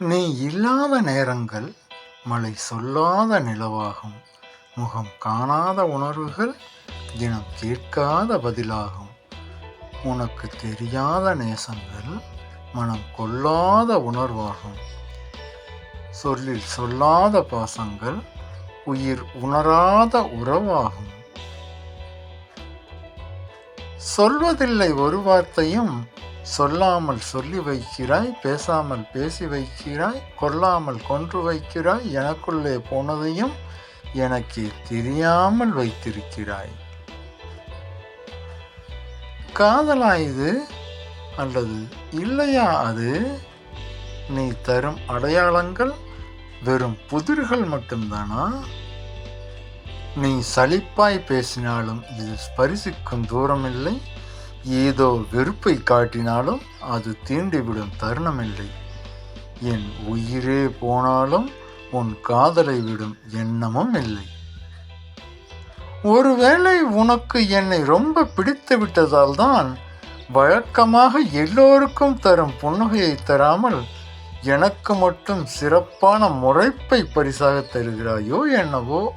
நீ இல்லாத நேரங்கள் மழை சொல்லாத நிலவாகும். முகம் காணாத உணர்வுகள் தினம் கேட்காத பதிலாகும். உனக்கு தெரியாத நேசங்கள் மனம் கொள்ளாத உணர்வாகும். சொல்லில் சொல்லாத பாசங்கள் உயிர் உணராத உறவாகும். சொல்வதில்லை ஒரு வார்த்தையும் சொல்லாமல் சொல்லி வைக்கிறாய் பேசாமல் பேசி வைக்கிறாய் கொல்லாமல் கொன்று வைக்கிறாய் எனக்குள்ளே போனதையும் எனக்கு தெரியாமல் வைத்திருக்கிறாய். காதலா இது அல்லது இல்லையா அது? நீ தரும் அடையாளங்கள் வெறும் புதிர்கள் மட்டும்தானா? நீ சலிப்பாய் பேசினாலும் இது ஸ்பரிசிக்கும் தூரமில்லை. ஏதோ வெறுப்பை காட்டினாலும் அது தீண்டிவிடும் தருணமில்லை. என் உயிரே போனாலும் உன் காதலை விடும் எண்ணமும் இல்லை. ஒருவேளை உனக்கு என்னை ரொம்ப பிடித்து விட்டதால் தான் வழக்கமாக எல்லோருக்கும் தரும் புன்னகையை தராமல் எனக்கு மட்டும் சிறப்பான முறைப்பை பரிசாக தருகிறாயோ என்னவோ?